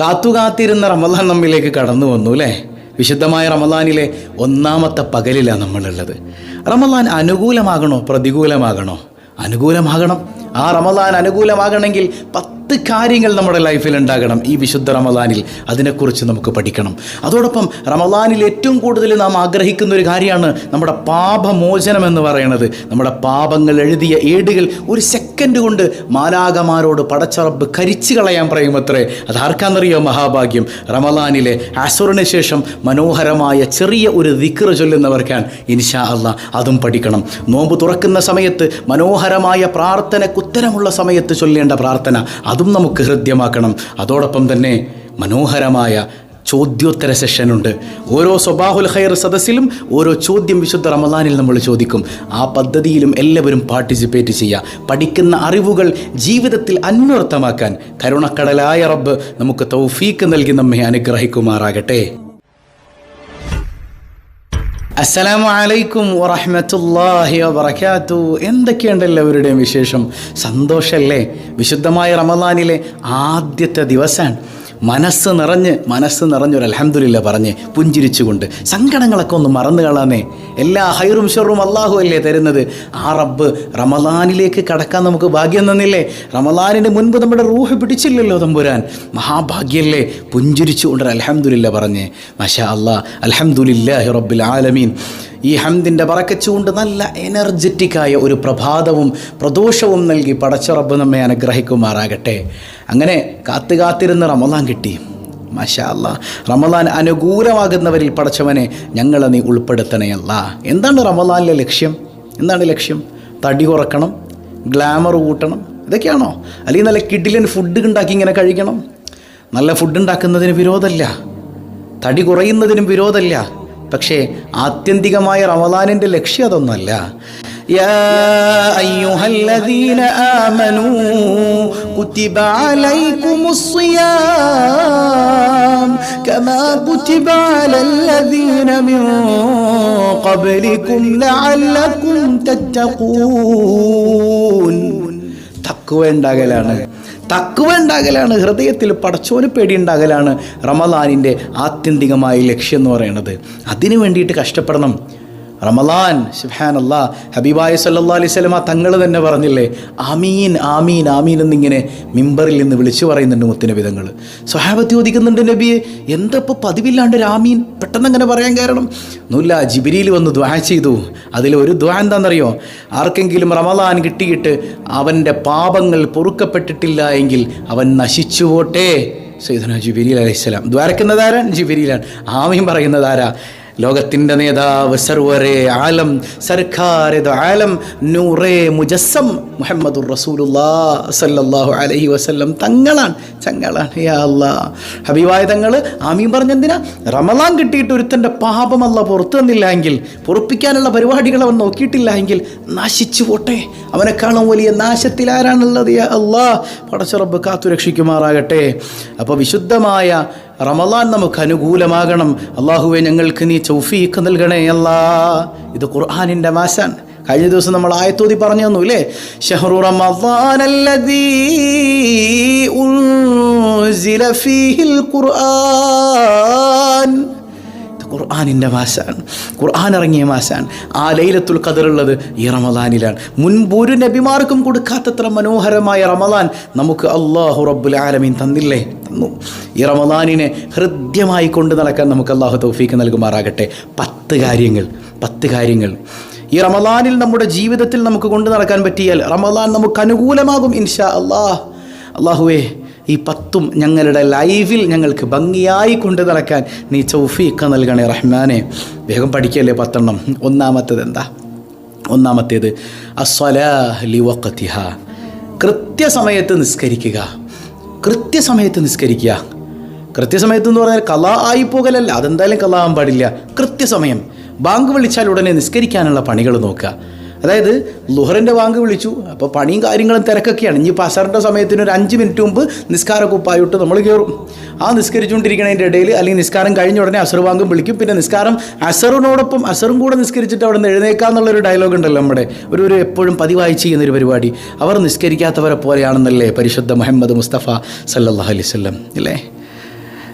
കാത്തുകാത്തിരുന്ന റമദാൻ നമ്മിലേക്ക് കടന്നു വന്നു അല്ലേ? വിശുദ്ധമായ റമദാനിലെ ഒന്നാമത്തെ പകലിലാണ് നമ്മളുള്ളത്. റമദാൻ അനുകൂലമാകണോ പ്രതികൂലമാകണോ? അനുകൂലമാകണം. ആ റമദാൻ അനുകൂലമാകണമെങ്കിൽ പത്ത് കാര്യങ്ങൾ നമ്മുടെ ലൈഫിൽ ഉണ്ടാകണം ഈ വിശുദ്ധ റമദാനിൽ. അതിനെക്കുറിച്ച് നമുക്ക് പഠിക്കണം. അതോടൊപ്പം റമദാനിൽ ഏറ്റവും കൂടുതൽ നാം ആഗ്രഹിക്കുന്ന ഒരു കാര്യമാണ് നമ്മുടെ പാപമോചനം എന്ന് പറയുന്നത്. നമ്മുടെ പാപങ്ങൾ എഴുതിയ ഏടുകൾ ഒരു സെക്കൻഡ് കൊണ്ട് മാലാകമാരോട് പടച്ചറബ് കരിച്ചു കളയാൻ പറയുമത്രേ. അത് ആർക്കാന്നറിയോ? മഹാഭാഗ്യം. റമദാനിലെ അസുറിന് ശേഷം മനോഹരമായ ചെറിയ ഒരു ദിക്ർ ചൊല്ലുന്നവർക്കാൻ ഇൻഷാ അല്ല അതും പഠിക്കണം. നോമ്പ് തുറക്കുന്ന സമയത്ത് മനോഹരമായ പ്രാർത്ഥനക്കുത്തരമുള്ള സമയത്ത് ചൊല്ലേണ്ട പ്രാർത്ഥന. അതും നമുക്ക് ഹൃദ്യമാക്കണം. അതോടൊപ്പം തന്നെ മനോഹരമായ ചോദ്യോത്തര സെഷനുണ്ട്. ഓരോ സ്വബാഹുൽ ഖൈർ സദസ്സിലും ഓരോ ചോദ്യം വിശുദ്ധ റമദാനിൽ നമ്മൾ ചോദിക്കും. ആ പദ്ധതിയിലും എല്ലാവരും പാർട്ടിസിപ്പേറ്റ് ചെയ്യുക. പഠിക്കുന്ന അറിവുകൾ ജീവിതത്തിൽ അന്വർത്ഥമാക്കാൻ കരുണക്കടലായ റബ്ബ് നമുക്ക് തൗഫീക്ക് നൽകി നമ്മെ അനുഗ്രഹിക്കുമാറാകട്ടെ. അസ്സലാമു അലൈക്കും വറഹ്മത്തുള്ളാഹി വബറകാത്തു. എന്തൊക്കെയുണ്ട് എല്ലാവരുടെയും വിശേഷം? സന്തോഷമല്ലേ വിശുദ്ധമായ റമദാനിലെ ആദ്യത്തെ ദിവസമാണ് മനസ്സ് നിറഞ്ഞ് മനസ്സ് നിറഞ്ഞൊരു അലഹമ്മദില്ല പറഞ്ഞ് പുഞ്ചിരിച്ചുകൊണ്ട് സങ്കടങ്ങളൊക്കെ ഒന്ന് മറന്നു കളാന്നേ എല്ലാ ഹൈറും ഷെറും അള്ളാഹു അല്ലേ തരുന്നത്? ആ റബ്ബ് റമദാനിലേക്ക് കടക്കാൻ നമുക്ക് ഭാഗ്യം തന്നില്ലേ? റമദാനിന് മുൻപ് നമ്മുടെ റൂഹ് പിടിച്ചില്ലല്ലോ തമ്പുരാൻ. മഹാഭാഗ്യല്ലേ പുഞ്ചിരിച്ചുകൊണ്ട് അലഹമ്മദില്ല പറഞ്ഞ്. മഷാ അള്ളാഹ് അൽഹംദുലില്ലാഹി റബ്ബിൽ ആലമീൻ. ഈ ഹംദിന്റെ പറക്കച്ചുകൊണ്ട് നല്ല എനർജറ്റിക്കായ ഒരു പ്രഭാതവും പ്രദോഷവും നൽകി പടച്ച റബ്ബ് നമ്മെ അനുഗ്രഹിക്കുമാറാകട്ടെ. അങ്ങനെ കാത്തു കാത്തിരുന്ന് റമദാൻ കിട്ടി. മാഷാ അല്ലാ റമദാൻ അനുകൂലമാകുന്നവരിൽ പടച്ചവനെ ഞങ്ങളെ നീ ഉൾപ്പെടുത്തണയല്ല എന്താണ് റമദാനിലെ ലക്ഷ്യം? എന്താണ് ലക്ഷ്യം? തടി കുറക്കണം ഗ്ലാമർ കൂട്ടണം ഇതൊക്കെയാണോ? അല്ലെങ്കിൽ നല്ല കിഡിലൻ ഫുഡ് ഉണ്ടാക്കി ഇങ്ങനെ കഴിക്കണം. നല്ല ഫുഡ് ഉണ്ടാക്കുന്നതിന് വിരോധമല്ല. തടി കുറയുന്നതിനും വിരോധമല്ല. പക്ഷേ ആത്യന്തികമായ റമദാനിൻ്റെ ലക്ഷ്യം അതൊന്നുമല്ല يا أيها الذين آمنوا كتب عليكم الصيام كما كتب على الذين من قبلكم لعلكم تتقون തക്കുവ ഉണ്ടാകലാണ് തക്കുവ ഉണ്ടാകലാണ് ഹൃദയത്തിൽ പടച്ചോന് പേടി ഉണ്ടാകലാണ് റമദാനിന്റെ ആത്യന്തികമായ ലക്ഷ്യം എന്ന് പറയുന്നത്. അതിനു വേണ്ടിയിട്ട് കഷ്ടപ്പെടണം. റമലാൻ ഷിഫാൻ അല്ലാ ഹബീബായ സല്ലാ അലൈഹി സ്വലമ തങ്ങൾ തന്നെ പറഞ്ഞില്ലേ ആമീൻ ആമീൻ ആമീൻ എന്നിങ്ങനെ മിമ്പറിൽ നിന്ന് വിളിച്ചു പറയുന്നുണ്ട് മുത്തിന് വിധങ്ങൾ സ്വഹാബത്ത് ചോദിക്കുന്നുണ്ട് നബിയെ എന്താ ഇപ്പോൾ പതിവില്ലാണ്ട് ഒരു ആമീൻ? പെട്ടെന്ന് അങ്ങനെ പറയാൻ കാരണം? ഒന്നുമില്ല ജിബിരിയിൽ വന്ന് ദ്വാ ചെയ്തു. അതിൽ ഒരു ദ്വാ എന്താണെന്നറിയോ? ആർക്കെങ്കിലും റമലാൻ കിട്ടിയിട്ട് അവന്റെ പാപങ്ങൾ പൊറുക്കപ്പെട്ടിട്ടില്ല എങ്കിൽ അവൻ നശിച്ചു പോട്ടെ. സൈദന ജിബിരിൽ അലൈഹിസ്സലാം ദ്വാരക്കുന്നതാരാൻ ജിബിരിയിലാണ് ആമീൻ പറയുന്നതാരാ ലോകത്തിന്റെ നേതാവ് സർവരെ ആലം സർക്കാർ ആലം നൂറേ മുജസ്സം മുഹമ്മദുർ റസൂലുല്ലാ സല്ലല്ലാഹു അലൈഹി വസല്ലം. തങ്ങളാണ് ചങ്ങളാണ് യാ ഹബീബായ തങ്ങൾ ആമീൻ പറഞ്ഞെന്തിനാ? റമലാൻ കിട്ടിയിട്ട് ഒരുത്തന്റെ പാപമല്ല പുറത്തു തന്നില്ല എങ്കിൽ പൊറപ്പിക്കാനുള്ള പരിപാടികൾ അവൻ നോക്കിയിട്ടില്ല എങ്കിൽ നശിച്ചു പോട്ടെ. അവനെക്കാളും വലിയ നാശത്തിൽ ആരാണുള്ളത്? യാ അല്ലാ പടച്ചുറബ് കാത്തുരക്ഷിക്കുമാറാകട്ടെ. അപ്പോൾ വിശുദ്ധമായ റമലാൻ നമുക്ക് അനുകൂലമാകണം. അള്ളാഹുവെ ഞങ്ങൾക്ക് നീ ചൗഫീക്ക് നൽകണേ അല്ലാ. ഇത് ഖുർആാനിന്റെ മാശാൻ. കഴിഞ്ഞ ദിവസം നമ്മൾ ആയത്തോതി പറഞ്ഞു തന്നു അല്ലേ ഷഹറു ഖുർആൻ. ഖുർആാനിന്റെ മാസാണ് ഖുർആൻ ഇറങ്ങിയ മാസാണ് ആ ലൈലത്തുൽ ഖദറുള്ളത് ഈ റമദാനിലാണ്. മുൻപൊരു നബിമാർക്കും കൊടുക്കാത്തത്ര മനോഹരമായ റമദാൻ നമുക്ക് അള്ളാഹു റബ്ബുൽ ആലമീൻ തന്നില്ലേ? തന്നു ഈ റമദാനിനെ ഹൃദ്യമായി കൊണ്ട് നടക്കാൻ നമുക്ക് അള്ളാഹു തൗഫീക്ക് നൽകുമാറാകട്ടെ. പത്ത് കാര്യങ്ങൾ പത്ത് കാര്യങ്ങൾ. ഈ റമദാനിൽ നമ്മുടെ ജീവിതത്തിൽ നമുക്ക് കൊണ്ടു നടക്കാൻ പറ്റിയാൽ റമദാൻ നമുക്ക് അനുകൂലമാകും ഇൻഷാ അള്ളാഹ് അള്ളാഹുവേ ഈ പത്തും ഞങ്ങളുടെ ലൈഫിൽ ഞങ്ങൾക്ക് ഭംഗിയായി കൊണ്ടു നടക്കാൻ നീ ചൗഫീക്ക നൽകണേ റഹ്മാനെ. വേഗം പഠിക്കല്ലേ പത്തെണ്ണം? ഒന്നാമത്തേത് എന്താ? ഒന്നാമത്തേത് അസ്വലാ ലിവക്കത്തിഹ കൃത്യസമയത്ത് നിസ്കരിക്കുക. കൃത്യസമയത്ത് നിസ്കരിക്കുക. കൃത്യസമയത്ത് എന്ന് പറഞ്ഞാൽ കല ആയി പോകലല്ല അതെന്തായാലും കല ആവാൻ പാടില്ല. കൃത്യസമയം. ബാങ്ക് വിളിച്ചാൽ ഉടനെ നിസ്കരിക്കാനുള്ള പണികൾ നോക്കുക. അതായത് ലുഹറിന്റെ വാങ്ക് വിളിച്ചു. അപ്പോൾ പണിയും കാര്യങ്ങളും തിരക്കൊക്കെയാണ്. ഇനി അസറിന്റെ സമയത്തിന് ഒരു അഞ്ച് മിനിറ്റ് മുമ്പ് നിസ്കാര കുപ്പായിട്ട് നമ്മൾ കയറും ആ നിസ്കരിച്ചുകൊണ്ടിരിക്കുന്നതിന്റെ ഇടയിൽ അല്ലെങ്കിൽ നിസ്കാരം കഴിഞ്ഞ ഉടനെ അസർ വാങ്കും വിളിക്കും. പിന്നെ നിസ്കാരം അസറിനോടൊപ്പം അസറും കൂടെ നിസ്കരിച്ചിട്ട് അവിടെ നിന്ന് എഴുന്നേക്കാന്നുള്ളൊരു ഡയലോഗ് ഉണ്ടല്ലോ നമ്മുടെ. ഒരു ഒരു എപ്പോഴും പതിവായി ചെയ്യുന്നൊരു പരിപാടി. അവർ നിസ്കരിക്കാത്തവരെ പോലെയാണെന്നല്ലേ പരിശുദ്ധ മുഹമ്മദ് മുസ്തഫ സല്ലാ അലൈവല്ലം അല്ലേ?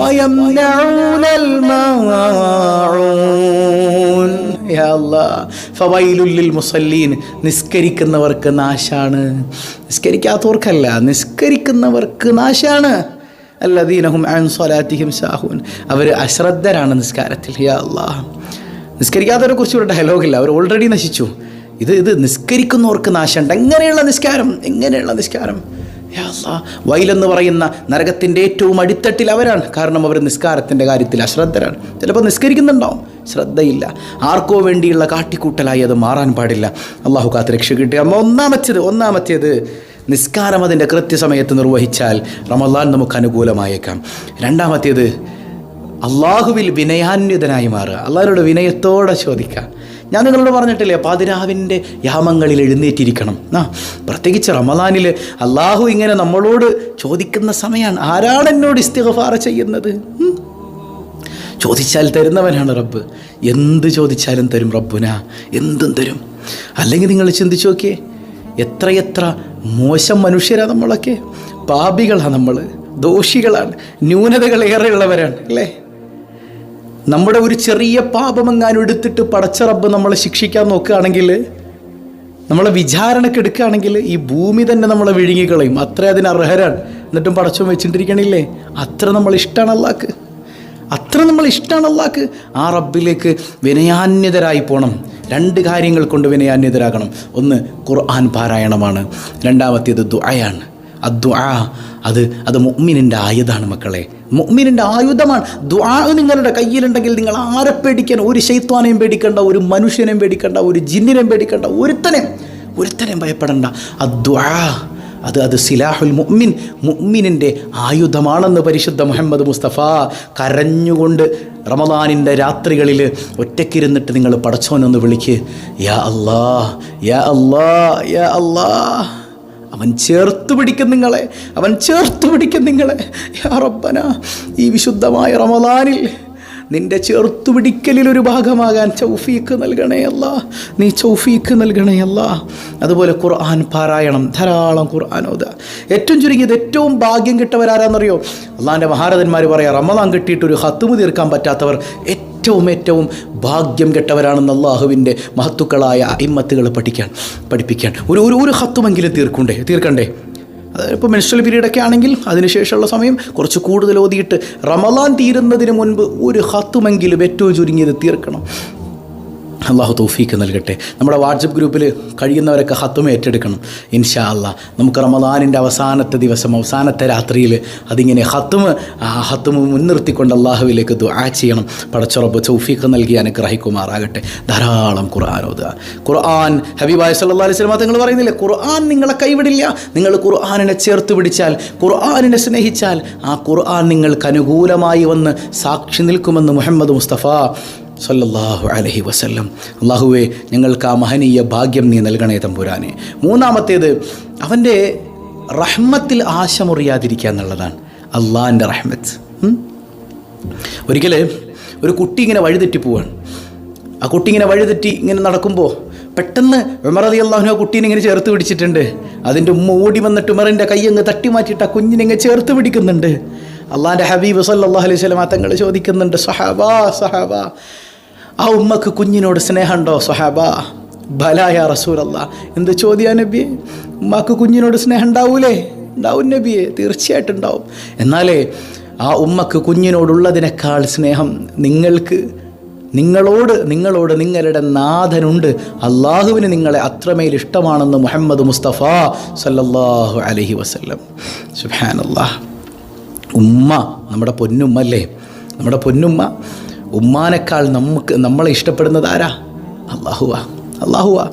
ويمنعون الماعون يا الله فويل للمصلين നിസ്കരിക്കുന്നവർക്ക് നാശാണ് നിസ്കരിക്കാത്തവർക്കല്ല നിസ്കരിക്കുന്നവർക്ക് നാശാണ് അല്ലദീനഹും അൻ സ്വലാത്തിഹിം സാഹൂൻ അവർ അശ്രദ്ധരാണ് നിസ്കാരത്തിൽ യാ അല്ലാഹ് നിസ്കരിക്കാത്തവരെ കുറിച്ച് ഒരു ഡയലോഗില്ല അവർ ഓൾറെഡി നശിച്ചു ഇത് ഇത് നിസ്കരിക്കുന്നവർക്ക് നാശമുണ്ട് എങ്ങനെയുള്ള നിസ്കാരം എങ്ങനെയുള്ള നിസ്കാരം യാ അല്ലാ. വൈലെന്ന് പറയുന്ന നരകത്തിന്റെ ഏറ്റവും അടിത്തട്ടിൽ അവരാണ്. കാരണം അവർ നിസ്കാരത്തിന്റെ കാര്യത്തിൽ അശ്രദ്ധരാണ്. ചിലപ്പോൾ നിസ്കരിക്കുന്നുണ്ടാവും. ശ്രദ്ധയില്ല. ആർക്കോ വേണ്ടിയുള്ള കാട്ടിക്കൂട്ടലായി അത് മാറാൻ പാടില്ല. അള്ളാഹു കാത്ത് രക്ഷ കിട്ടി. അമ്മ ഒന്നാമത്തേത് ഒന്നാമത്തേത് നിസ്കാരം അതിന്റെ കൃത്യസമയത്ത് നിർവഹിച്ചാൽ റമദാൻ നമുക്ക് അനുകൂലമായേക്കാം. രണ്ടാമത്തേത് അള്ളാഹുവിൽ വിനയാന്വിതനായി മാറുക. അള്ളാഹിനോട് വിനയത്തോടെ ചോദിക്കുക. ഞാൻ നിങ്ങളോട് പറഞ്ഞിട്ടില്ലേ പാതിരാവിന്റെ യാമങ്ങളിൽ എഴുന്നേറ്റിരിക്കണം. ആ പ്രത്യേകിച്ച് റമദാനിൽ അള്ളാഹു ഇങ്ങനെ നമ്മളോട് ചോദിക്കുന്ന സമയമാണ് ആരാണ് എന്നോട് ഇസ്തിഗഫാറ ചെയ്യുന്നത്? ചോദിച്ചാൽ തരുന്നവനാണ് റബ്ബ്. എന്ത് ചോദിച്ചാലും തരും റബ്ബുന. എന്തും തരും. അല്ലെങ്കിൽ നിങ്ങൾ ചിന്തിച്ചു നോക്കിയേ എത്രയെത്ര മോശം മനുഷ്യരാ നമ്മളൊക്കെ. പാപികളാണ് നമ്മൾ ദോഷികളാണ്. ന്യൂനതകൾ ഏറെയുള്ളവരാണ്. അല്ലേ? നമ്മുടെ ഒരു ചെറിയ പാപമെങ്ങാനും എടുത്തിട്ട് പടച്ച റബ്ബ് നമ്മളെ ശിക്ഷിക്കാൻ നോക്കുകയാണെങ്കിൽ നമ്മളെ വിചാരണക്ക് എടുക്കുകയാണെങ്കിൽ ഈ ഭൂമി തന്നെ നമ്മളെ വിഴുങ്ങിക്കളയും. അത്ര അതിന് അർഹരാണ്. എന്നിട്ടും പടച്ചോ വെച്ചിട്ടിരിക്കണില്ലേ? അത്ര നമ്മൾ ഇഷ്ടമാണ് അള്ളാക്ക്. അത്ര നമ്മൾ ഇഷ്ടമാണ് അള്ളാക്ക്. ആ റബ്ബിലേക്ക് വിനയാന്യതരായി പോകണം രണ്ട് കാര്യങ്ങൾ കൊണ്ട് വിനയാന്യതരാകണം. ഒന്ന് ഖുർആൻ പാരായണമാണ്. രണ്ടാമത്തേത് ദുആയാണ്. അദ്ദുആ അത് അത് മുഅ്മിനിന്റെ ആയുധമാണ് മക്കളെ. മുഅ്മിനിന്റെ ആയുധമാണ്. ദ്വാ നിങ്ങളുടെ കയ്യിലുണ്ടെങ്കിൽ നിങ്ങൾ ആരെ പേടിക്കണം? ഒരു ശൈത്വാനെയും പേടിക്കണ്ട ഒരു മനുഷ്യനെയും പേടിക്കണ്ട ഒരു ജിന്നിനെയും പേടിക്കണ്ട ഒരുത്തനെയും. ഒരുത്തനെയും ഭയപ്പെടേണ്ട. ആ ദ്വാ അത് അത് സിലാഹുൽ മുഅ്മിൻ. മുഅ്മിനിന്റെ ആയുധമാണെന്ന് പരിശുദ്ധ മുഹമ്മദ് മുസ്തഫ കരഞ്ഞുകൊണ്ട് റമദാനിന്റെ രാത്രികളിൽ ഒറ്റയ്ക്കിരുന്നിട്ട് നിങ്ങൾ പടച്ചോനൊന്ന് വിളിക്ക്. യാ അല്ലാ യാ അല്ലാ യാ അല്ലാ അവൻ ചേർത്ത് പിടിക്കും നിങ്ങളെ അവൻ ചേർത്ത് പിടിക്കും നിങ്ങളെ. യാ റബ്ബന ഈ വിശുദ്ധമായ റമദാനിൽ നിന്റെ ചേർത്തു പിടിക്കലിൽ ഒരു ഭാഗമാകാൻ ചൗഫീക്ക് നൽകണേയല്ല നീ ചൗഫീക്ക് നൽകണേയല്ല അതുപോലെ ഖുർആൻ പാരായണം ധാരാളം ഖുർആൻ ഓത. ഏറ്റവും ചുരുങ്ങിയത് ഏറ്റവും ഭാഗ്യം കിട്ടവരാരാന്നറിയോ? അള്ളാന്റെ മഹാരഥന്മാർ പറയാം റമദാൻ കിട്ടിയിട്ട് ഒരു ഹത്തുമു തീർക്കാൻ പറ്റാത്തവർ ഏറ്റവും ഏറ്റവും ഭാഗ്യം കെട്ടവരാണെന്ന് അള്ളാഹുവിന്റെ മഹത്തുക്കളായ ഇമ്മത്തുകൾ പഠിക്കാൻ പഠിപ്പിക്കാൻ. ഒരു ഒരു ഒരു ഹത്തുമെങ്കിലും തീർക്കണ്ടേ? തീർക്കണ്ടേ? ഇപ്പോൾ മെൻസ്ട്രൽ പീരീഡൊക്കെ ആണെങ്കിൽ അതിനുശേഷമുള്ള സമയം കുറച്ച് കൂടുതൽ ഓതിയിട്ട് റമലാൻ തീരുന്നതിന് മുൻപ് ഒരു ഹത്തുമെങ്കിലും ഏറ്റവും ചുരുങ്ങിയത് തീർക്കണം. അള്ളാഹു തൗഫീക്ക് നൽകട്ടെ. നമ്മുടെ വാട്സപ്പ് ഗ്രൂപ്പിൽ കഴിയുന്നവരൊക്കെ ഹത്തും ഏറ്റെടുക്കണം. ഇൻഷാ അല്ലാ നമുക്ക് റമദാനിന്റെ അവസാനത്തെ ദിവസം അവസാനത്തെ രാത്രിയിൽ അതിങ്ങനെ ഹത്തും ആ ഹത്തുമ് മുൻനിർത്തിക്കൊണ്ട് അള്ളാഹുവിലേക്ക് ദുആ ചെയ്യണം. പടച്ചുറപ്പ് തൗഫീക്ക് നൽകി അനുഗ്രഹിക്കുമാറാകട്ടെ. ധാരാളം ഖുർആൻ ഓതുക. ഖുർആൻ ഹബീബായ സല്ലാ അലൈഹി സ്വലമ നിങ്ങൾ പറയുന്നില്ലേ? ഖുർആൻ നിങ്ങളെ കൈവിടില്ല. നിങ്ങൾ ഖുർആാനിനെ ചേർത്ത് പിടിച്ചാൽ ഖുർആാനിനെ സ്നേഹിച്ചാൽ ആ ഖുർആൻ നിങ്ങൾക്ക് അനുകൂലമായി വന്ന് സാക്ഷി നിൽക്കുമെന്ന് മുഹമ്മദ് മുസ്തഫ സല്ലല്ലാഹു അലഹി വസല്ലം. അള്ളാഹുവെ ഞങ്ങൾക്ക് ആ മഹനീയ ഭാഗ്യം നീ നൽകണേ തമ്പുരാനെ. മൂന്നാമത്തേത് അവന്റെ റഹ്മത്തിൽ ആശ മുറിയാതിരിക്കുക എന്നുള്ളതാണ് അള്ളാഹിന്റെ റഹ്മത്ത്? ഒരിക്കൽ ഒരു കുട്ടി ഇങ്ങനെ വഴിതെറ്റി പോവാണ്. ആ കുട്ടി ഇങ്ങനെ വഴിതെറ്റി ഇങ്ങനെ നടക്കുമ്പോൾ പെട്ടെന്ന് ഉമർ അലി അള്ളാഹുന കുട്ടീനെ ഇങ്ങനെ ചേർത്ത് പിടിച്ചിട്ടുണ്ട്. അതിന്റെ ഉമ്മ ഓടി വന്നിട്ട് ഉമറിന്റെ കൈ അങ്ങ് തട്ടി മാറ്റിയിട്ട് ആ കുഞ്ഞിനെ ഇങ്ങനെ ചേർത്ത് പിടിക്കുന്നുണ്ട്. അള്ളാഹിന്റെ ഹബീബ് സല്ലാ അലൈഹി സ്വലം തങ്ങൾ ചോദിക്കുന്നുണ്ട് സഹാബാ സഹാബാ ആ ഉമ്മക്ക് കുഞ്ഞിനോട് സ്നേഹമുണ്ടോ സഹാബ ബലായ റസൂലല്ല. എന്ത് ചോദ്യാ നബിയെ ഉമ്മാക്ക് കുഞ്ഞിനോട് സ്നേഹം ഉണ്ടാവൂലേ ഉണ്ടാവും നബിയെ തീർച്ചയായിട്ടും ഉണ്ടാവും. എന്നാലേ ആ ഉമ്മക്ക് കുഞ്ഞിനോടുള്ളതിനേക്കാൾ സ്നേഹം നിങ്ങൾക്ക് നിങ്ങളോട് നിങ്ങളോട് നിങ്ങളുടെ നാഥനുണ്ട്. അള്ളാഹുവിന് നിങ്ങളെ അത്രമേൽ ഇഷ്ടമാണെന്ന് മുഹമ്മദ് മുസ്തഫ സല്ലല്ലാഹു അലൈഹി വസല്ലം. അല്ലാ ഉമ്മ നമ്മുടെ പൊന്നുമ്മ അല്ലേ? നമ്മുടെ പൊന്നുമ്മ ഉമ്മാനേക്കാൾ നമുക്ക് നമ്മളെ ഇഷ്ടപ്പെടുന്നത് ആരാ? അള്ളാഹുവ അള്ളാഹുവ.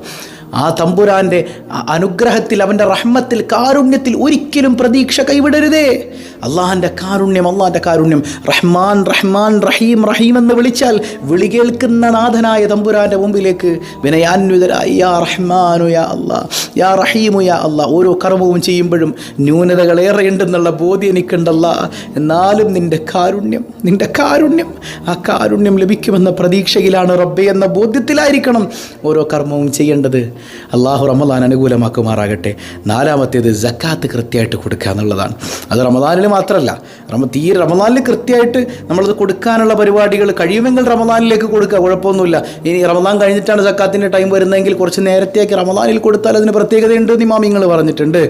ആ തമ്പുരാന്റെ അനുഗ്രഹത്തിൽ അവന്റെ റഹ്മത്തിൽ കാരുണ്യത്തിൽ ഒരിക്കലും പ്രതീക്ഷ കൈവിടരുതേ. അള്ളാഹിന്റെ കാരുണ്യം അള്ളാഹന്റെ കാരുണ്യം. റഹ്മാൻ റഹ്മാൻ റഹീം റഹീം എന്ന് വിളിച്ചാൽ വിളി കേൾക്കുന്ന നാഥനായ തമ്പുരാന്റെ മുമ്പിലേക്ക് വിനയാന്വിതരായി. യാ റഹ്മാനു യാ അല്ലാ യാ റഹീമു യാ അല്ലാ ഓരോ കർമ്മവും ചെയ്യുമ്പോഴും ന്യൂനതകൾ ഏറെയുണ്ടെന്നുള്ള ബോധ്യം എനിക്കുണ്ടല്ല. എന്നാലും നിന്റെ കാരുണ്യം നിന്റെ കാരുണ്യം ആ കാരുണ്യം ലഭിക്കുമെന്ന പ്രതീക്ഷയിലാണ് റബ്ബെ എന്ന ബോധ്യത്തിലായിരിക്കണം ഓരോ കർമ്മവും ചെയ്യേണ്ടത്. അള്ളാഹു റമദാൻ അനുകൂലമാക്കുമാറാകട്ടെ. നാലാമത്തേത് ജക്കാത്ത് കൃത്യമായിട്ട് കൊടുക്കുക എന്നുള്ളതാണ്. അത് റമദാനിൽ മാത്രമല്ല റമ ഈ റമദാനിൽ കൃത്യമായിട്ട് നമ്മളത് കൊടുക്കാനുള്ള പരിപാടികൾ കഴിയുമെങ്കിൽ റമദാനിലേക്ക് കൊടുക്കുക. കുഴപ്പമൊന്നുമില്ല. ഇനി റമദാൻ കഴിഞ്ഞിട്ടാണ് ജക്കാത്തിന്റെ ടൈം വരുന്നതെങ്കിൽ കുറച്ച് നേരത്തേക്ക് റമദാനിൽ കൊടുത്താൽ അതിന് പ്രത്യേകതയുണ്ട് എന്ന് ഇമാമിങ്ങൾ പറഞ്ഞിട്ടുണ്ട്.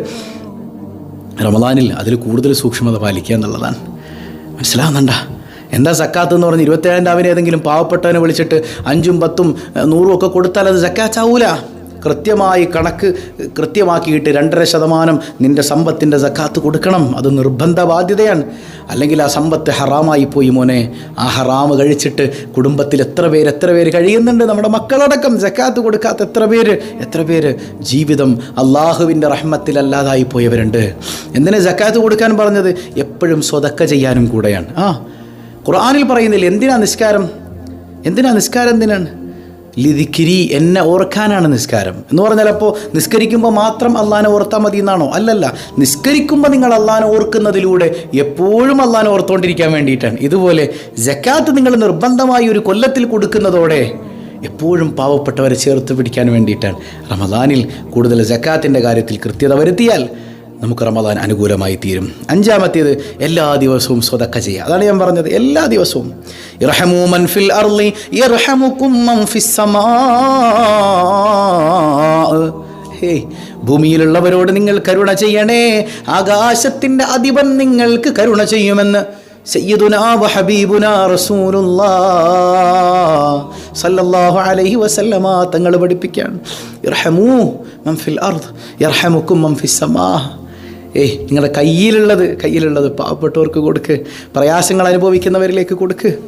റമദാനിൽ അതിൽ കൂടുതൽ സൂക്ഷ്മത പാലിക്കുക എന്നുള്ളതാണ്. മനസ്സിലാവുന്നുണ്ട? എന്താ സക്കാത്ത് എന്ന് പറഞ്ഞ് ഇരുപത്തേഴാം രാവിലെ ഏതെങ്കിലും പാവപ്പെട്ടവനെ വിളിച്ചിട്ട് അഞ്ചും പത്തും നൂറും ഒക്കെ കൊടുത്താൽ അത് സക്കാച്ചാവൂല കൃത്യമായി കണക്ക് കൃത്യമാക്കിയിട്ട് രണ്ടര ശതമാനം നിന്റെ സമ്പത്തിന്റെ സക്കാത്ത് കൊടുക്കണം. അത് നിർബന്ധ ബാധ്യതയാണ് അല്ലെങ്കിൽ ആ സമ്പത്ത് ഹറാമായി പോയി മോനെ. ആ ഹറാമ് കഴിച്ചിട്ട് കുടുംബത്തിൽ എത്ര പേര് എത്ര പേര് കഴിയുന്നുണ്ട്? നമ്മുടെ മക്കളടക്കം സക്കാത്ത് കൊടുക്കാത്ത എത്ര പേര്? എത്ര പേര്? ജീവിതം അള്ളാഹുവിന്റെ റഹ്മത്തിലല്ലാതായി പോയവരുണ്ട്. എന്തിനാ സക്കാത്ത് കൊടുക്കാൻ പറഞ്ഞത്? എപ്പോഴും സ്വതക്ക ചെയ്യാനും കൂടെയാണ്. ആ ഖുർആനിൽ പറയുന്നില്ല എന്തിനാ നിസ്കാരം? എന്തിനാ നിസ്കാരം എന്തിനാണ്? ലിതിക്കിരി എന്നെ ഓർക്കാനാണ് നിസ്കാരം. എന്ന് പറഞ്ഞാൽ അപ്പോൾ നിസ്കരിക്കുമ്പോൾ മാത്രം അള്ളാനെ ഓർത്താൽ മതി എന്നാണോ? അല്ലല്ല. നിസ്കരിക്കുമ്പോൾ നിങ്ങൾ അള്ളാനെ ഓർക്കുന്നതിലൂടെ എപ്പോഴും അള്ളാനെ ഓർത്തുകൊണ്ടിരിക്കാൻ വേണ്ടിയിട്ടാണ്. ഇതുപോലെ ജക്കാത്ത് നിങ്ങൾ നിർബന്ധമായി ഒരു കൊല്ലത്തിൽ കൊടുക്കുന്നതോടെ എപ്പോഴും പാവപ്പെട്ടവരെ ചേർത്ത് പിടിക്കാൻ വേണ്ടിയിട്ടാണ്. റമദാനിൽ കൂടുതൽ ജക്കാത്തിന്റെ കാര്യത്തിൽ കൃത്യത വരുത്തിയാൽ നമുക്ക് റമദാൻ അനുകൂലമായി തീരും. അഞ്ചാമത്തേത് എല്ലാ ദിവസവും സ്വതക്ക ചെയ്യുക. അതാണ് ഞാൻ പറഞ്ഞത്. എല്ലാ ദിവസവും. ഇറഹമു മൻ ഫിൽ അർളി മൻ ഭൂമിയിലുള്ളവരോട് നിങ്ങൾ കരുണ ചെയ്യണേ. ആകാശത്തിന്റെ അധിപൻ നിങ്ങൾക്ക് കരുണ ചെയ്യുമെന്ന് സയ്യിദുനാ സല്ലല്ലാഹു അലൈഹി വസല്ലമ തങ്ങൾ സമാ. ഏയ് നിങ്ങളുടെ കയ്യിലുള്ളത് കയ്യിലുള്ളത് പാവപ്പെട്ടവർക്ക് കൊടുക്ക്. പ്രയാസങ്ങൾ അനുഭവിക്കുന്നവരിലേക്ക് കൊടുക്ക്.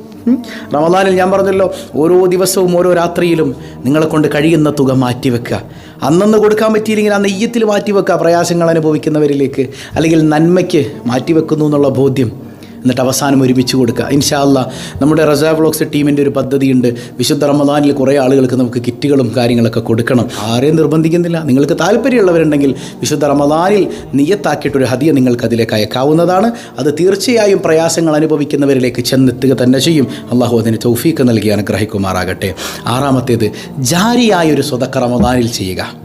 റമദാനിൽ ഞാൻ പറഞ്ഞല്ലോ ഓരോ ദിവസവും ഓരോ രാത്രിയിലും നിങ്ങളെ കൊണ്ട് കഴിയുന്ന തുക മാറ്റിവെക്കുക. അന്നന്ന് കൊടുക്കാൻ പറ്റിയില്ലെങ്കിൽ ആ നെയ്യത്തിൽ മാറ്റിവെക്കുക പ്രയാസങ്ങൾ അനുഭവിക്കുന്നവരിലേക്ക്. അല്ലെങ്കിൽ നന്മയ്ക്ക് മാറ്റിവെക്കുന്നു എന്നുള്ള ബോധ്യം. എന്നിട്ട് അവസാനം ഒരുമിച്ച് കൊടുക്കുക. ഇൻഷാല്ല നമ്മുടെ റസാ ബ്ലോക്സ് ടീമിന്റെ ഒരു പദ്ധതിയുണ്ട്. വിശുദ്ധ റമദാനിൽ കുറേ ആളുകൾക്ക് നമുക്ക് കിറ്റുകളും കാര്യങ്ങളൊക്കെ കൊടുക്കണം. ആരെയും നിർബന്ധിക്കുന്നില്ല. നിങ്ങൾക്ക് താല്പര്യമുള്ളവരുണ്ടെങ്കിൽ വിശുദ്ധ റമദാനിൽ നിയത്താക്കിയിട്ടൊരു ഹദിയ നിങ്ങൾക്ക് അതിലേക്ക് അയക്കാവുന്നതാണ്. അത് തീർച്ചയായും പ്രയാസങ്ങൾ അനുഭവിക്കുന്നവരിലേക്ക് ചെന്നെത്തുക തന്നെ ചെയ്യും. അള്ളാഹു അതിന് തൗഫീക്ക് നൽകി അനുഗ്രഹിക്കുമാറാകട്ടെ. ആറാമത്തേത് ജാരിയായ ഒരു സ്വതക്ക റമദാനിൽ ചെയ്യുക.